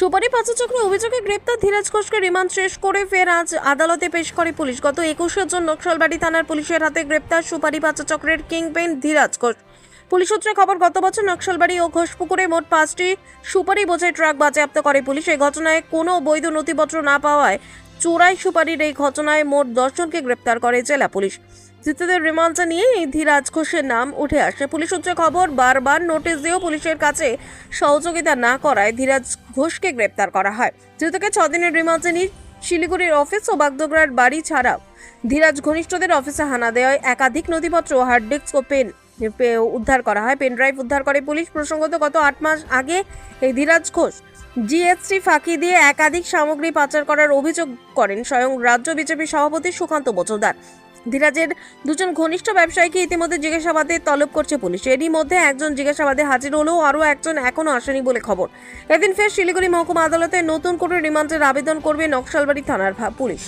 সুপারি পাচারচক্রে অভিযোগে গ্রেপ্তার ধীরাজ ঘোষকে রিমান্ড শেষ করে ফের আজ আদালতে পেশ করে পুলিশ। গত একুশে জন নকশালবাড়ি থানার পুলিশের হাতে গ্রেপ্তার সুপারি পাচারচক্রের কিংপেন ধীরাজ ঘোষ। পুলিশ সূত্রে খবর, গত বছর নকশালবাড়ি ও ঘোষপুকুরে মোট পাঁচটি সুপারি বোঝাই ট্রাক বাজেয়াপ্ত করে পুলিশ। এই ঘটনায় কোনো বৈধ নথিপত্র না পাওয়ায় চোরাই সুপারির এই ঘটনায় মোট দশজনকে গ্রেপ্তার করে জেলা পুলিশ। ধৃতদের রিমান্ডে নিয়ে এই ধীরাজ ঘোষের নাম উঠে আসে। পুলিশ সূত্রে খবর, বারবার নোটিশ দিয়েও পুলিশের কাছে সহযোগিতা না করায় ধীরাজ ঘোষকে গ্রেপ্তার করা হয়। ধৃতকে ছদিনের রিমান্ডে নিয়ে শিলিগুড়ির অফিস ও বাগডোগরার বাড়ি ছাড়াও ধীরাজ ঘনিষ্ঠদের অফিসে হানা দেওয়ায় একাধিক নথিপত্র হার্ড ডিস্ক ও পেন উদ্ধার করা হয়। পেন ড্রাইভ উদ্ধার করে পুলিশ প্রসঙ্গত গত আট মাস আগে এই ধীরাজ ঘোষ জিএসটি ফাঁকি দিয়ে একাধিক সামগ্রী পাচার করার অভিযোগ করেন স্বয়ং রাজ্য বিজেপি সভাপতি সুকান্ত মজুমদার। ধীরাজের দুজন ঘনিষ্ঠ ব্যবসায়ীকে ইতিমধ্যে জিজ্ঞাসাবাদে তলব করছে পুলিশ। এরই মধ্যে একজন জিজ্ঞাসাবাদে হাজির হলেও আরও একজন এখনও আসেনি বলে খবর। এদিন ফের শিলিগুড়ি মহকুমা আদালতে নতুন করে রিমান্ডের আবেদন করবে নকশালবাড়ি থানার পুলিশ।